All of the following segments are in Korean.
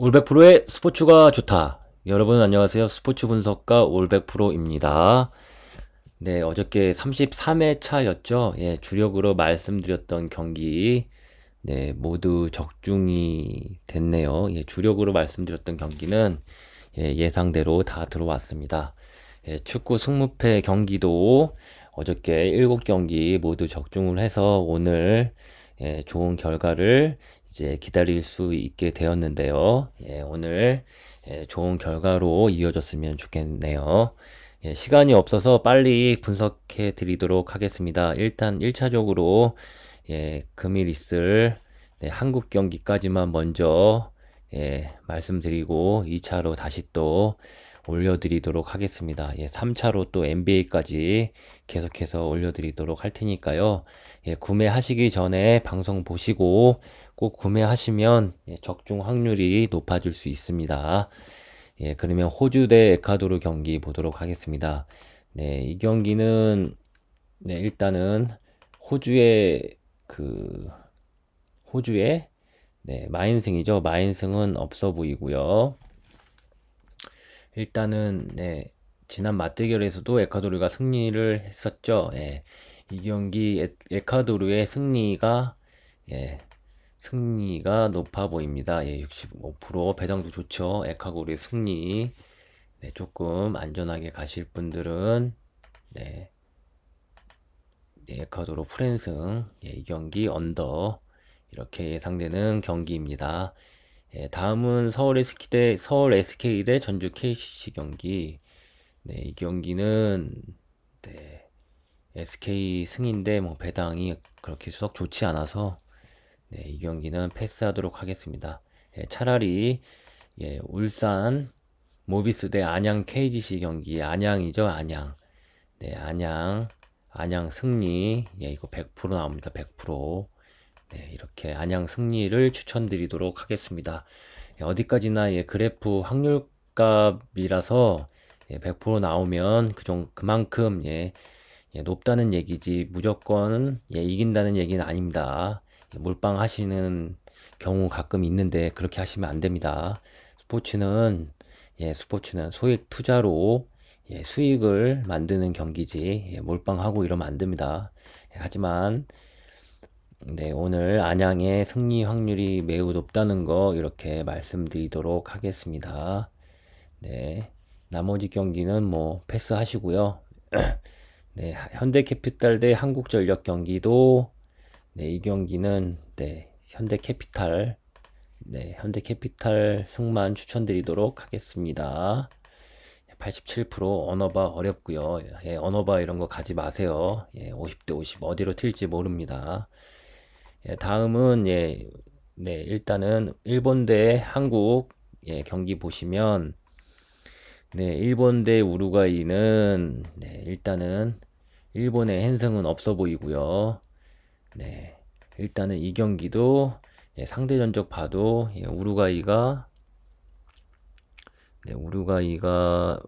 올백프로의 스포츠가 좋다. 여러분 안녕하세요. 스포츠 분석가 올백프로입니다. 네, 어저께 33회 차였죠. 예, 주력으로 말씀드렸던 경기, 네, 모두 적중이 됐네요. 예, 주력으로 말씀드렸던 경기는 예, 예상대로 다 들어왔습니다. 예, 축구 승무패 경기도 어저께 7경기 모두 적중을 해서 오늘 예, 좋은 결과를 이제 기다릴 수 있게 되었는데요. 예, 오늘 예, 좋은 결과로 이어졌으면 좋겠네요. 예, 시간이 없어서 빨리 분석해 드리도록 하겠습니다. 일단 1차적으로 예, 금일 있을 네, 한국 경기까지만 먼저 예, 말씀드리고 2차로 다시 또 올려드리도록 하겠습니다. 예, 3차로 또 NBA까지 계속해서 올려드리도록 할 테니까요. 예, 구매하시기 전에 방송 보시고 꼭 구매하시면 예, 적중 확률이 높아질 수 있습니다. 예, 그러면 호주 대 에콰도르 경기 보도록 하겠습니다. 네, 이 경기는 네, 일단은 호주의 그 호주의 네, 마인승이죠. 마인승은 없어 보이고요. 일단은 네, 지난 맞대결에서도 에콰도르가 승리를 했었죠. 예, 이 경기 에, 에콰도르의 승리가 예, 승리가 높아 보입니다. 예, 65% 배당도 좋죠. 에콰도르의 승리. 네, 조금 안전하게 가실 분들은 네, 네 에콰도르 프랜승 예, 이 경기 언더 이렇게 예상되는 경기입니다. 예, 다음은 서울 SK 대 서울 SK 대 전주 KCC 경기. 네, 이 경기는 네, SK 승인데 뭐 배당이 그렇게 수석 좋지 않아서 네, 이 경기는 패스하도록 하겠습니다. 예, 차라리 예, 울산 모비스 대 안양 KGC 경기 안양이죠 안양. 네, 안양 안양 승리. 예, 이거 100% 나옵니다. 100%. 네, 이렇게 안양 승리를 추천드리도록 하겠습니다. 예, 어디까지나 예, 그래프 확률값이라서 예, 100% 나오면 그정 그만큼 예, 예, 높다는 얘기지 무조건 예, 이긴다는 얘기는 아닙니다. 예, 몰빵 하시는 경우 가끔 있는데 그렇게 하시면 안 됩니다. 스포츠는 예, 스포츠는 소액 투자로 예, 수익을 만드는 경기지 예, 몰빵하고 이러면 안 됩니다. 예, 하지만 네, 오늘 안양의 승리 확률이 매우 높다는 거 이렇게 말씀드리도록 하겠습니다. 네, 나머지 경기는 뭐 패스하시고요. 네, 현대캐피탈 대 한국전력 경기도 네, 이 경기는 네, 현대캐피탈 네, 현대캐피탈 승만 추천드리도록 하겠습니다. 87% 언어바 어렵고요. 예, 언어바 이런 거 가지 마세요. 예, 50대 50 어디로 튈지 모릅니다. 예, 다음은 예, 네, 일단은 일본 대 한국 예, 경기 보시면 네, 일본 대 우루과이는 네, 일단은 일본의 핸승은 없어 보이고요. 네, 일단은 이 경기도 예, 상대 전적 봐도 예, 우루과이가 네, 우루과이가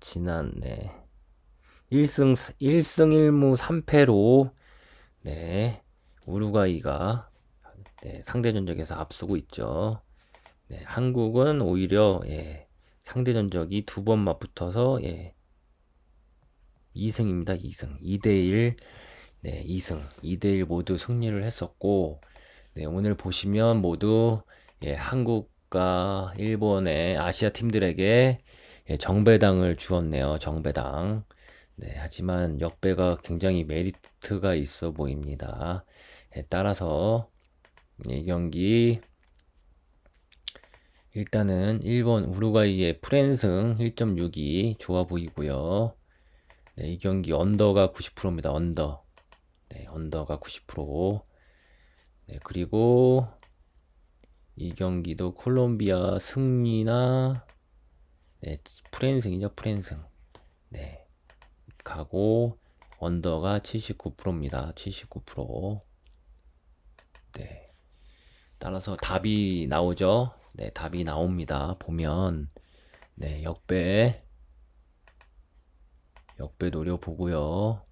지난 네, 1승 1승 1무 3패로 네, 우루과이가 네, 상대 전적에서 앞서고 있죠. 네, 한국은 오히려 예, 상대 전적이 두 번 맞붙어서 예, 2승입니다. 2승. 2대1 네, 2승. 2대1 모두 승리를 했었고 네, 오늘 보시면 모두 예, 한국과 일본의 아시아 팀들에게 예, 정배당을 주었네요. 정배당. 네, 하지만 역배가 굉장히 메리트가 있어 보입니다. 따라서 이 경기 일단은 일본 우루과이의 프랜승 1.62 좋아 보이고요. 네, 이 경기 언더가 90%입니다. 언더. 네, 언더가 90%. 네, 그리고 이 경기도 콜롬비아 승리나 네, 프랜승이죠. 프랜승. 네. 가고 언더가 79%입니다. 79%. 네. 따라서 답이 나오죠. 네, 답이 나옵니다. 보면 네, 역배 역배 노려보고요.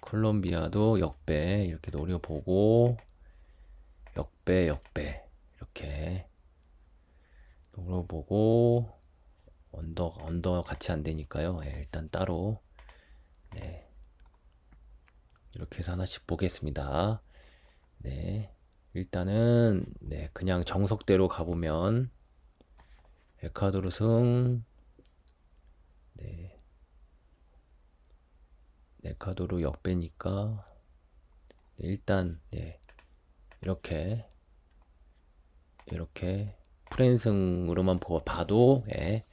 콜롬비아도 역배 이렇게 노려보고 역배 역배 이렇게 물어보고 언더 언더 같이 안 되니까요. 예, 일단 따로 네. 이렇게 해서 하나씩 보겠습니다. 네. 일단은 네, 그냥 정석대로 가보면 에콰도르 승 네. 에콰도르 역배니까 네, 일단 네. 이렇게 이렇게 프랜승으로만 보- 봐도 예,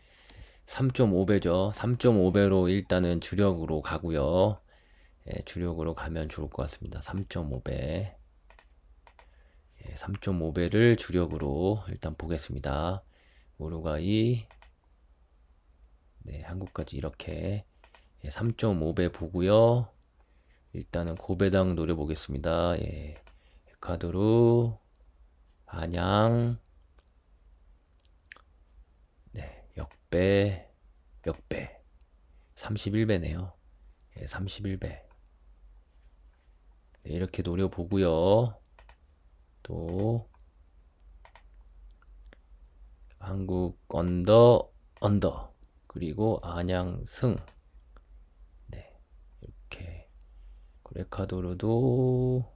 3.5배죠. 3.5배로 일단은 주력으로 가고요. 예, 주력으로 가면 좋을 것 같습니다. 3.5배. 예, 3.5배를 주력으로 일단 보겠습니다. 우루과이, 네, 한국까지 이렇게 예, 3.5배 보고요. 일단은 고배당 노려보겠습니다. 예, 에콰도르, 안양, 네, 역배, 역배. 31배네요. 예, 31배. 네, 이렇게 노려보고요. 또 한국 언더 언더 그리고 안양 승. 네. 이렇게 에콰도르도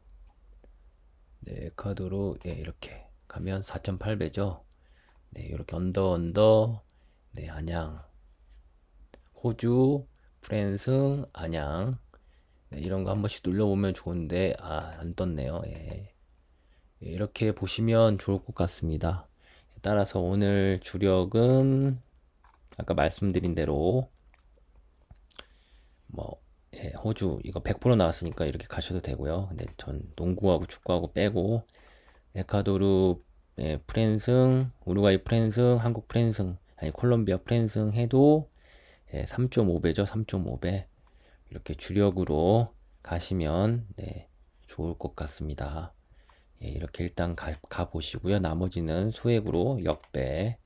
네, 에콰도르 예, 이렇게 가면 4.8배죠. 네, 이렇게 언더 언더 네, 안양 호주 프랜승 안양 네, 이런 거 한 번씩 눌러보면 좋은데 아, 안 떴네요. 예. 예, 이렇게 보시면 좋을 것 같습니다. 따라서 오늘 주력은 아까 말씀드린 대로 뭐 예, 호주 이거 100% 나왔으니까 이렇게 가셔도 되고요. 근데 전 농구하고 축구하고 빼고 에콰도르 예, 프랜승, 우루과이 프랜승, 한국 프랜승, 아니 콜롬비아 프랜승 해도 예, 3.5배죠. 3.5배. 이렇게 주력으로 가시면 네, 좋을 것 같습니다. 예, 이렇게 일단 가, 가 보시고요. 나머지는 소액으로 역배,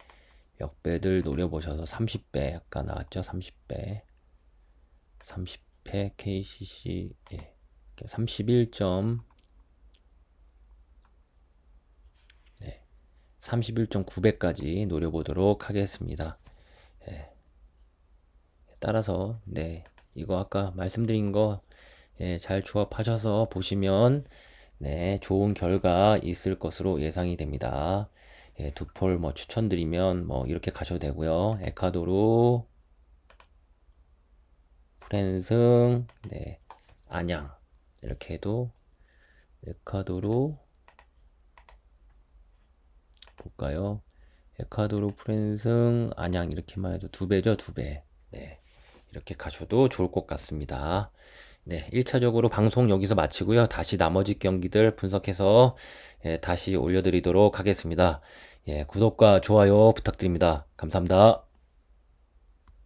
역배들 노려보셔서 30배 아까 나왔죠. 30배, 30회 KCC 예, 31점 네, 31.9배까지 노려보도록 하겠습니다. 예, 따라서 네 이거 아까 말씀드린 거 예, 잘 조합하셔서 보시면 네, 좋은 결과 있을 것으로 예상이 됩니다. 예, 두폴 뭐 추천드리면 뭐 이렇게 가셔도 되고요. 에콰도르, 프랜승, 네, 안양 이렇게 해도 에콰도르 볼까요? 에콰도르, 프랜승, 안양 이렇게만 해도 두 배죠, 두 배. 네, 이렇게 가셔도 좋을 것 같습니다. 네, 1차적으로 방송 여기서 마치고요. 다시 나머지 경기들 분석해서 예, 다시 올려드리도록 하겠습니다. 예, 구독과 좋아요 부탁드립니다. 감사합니다.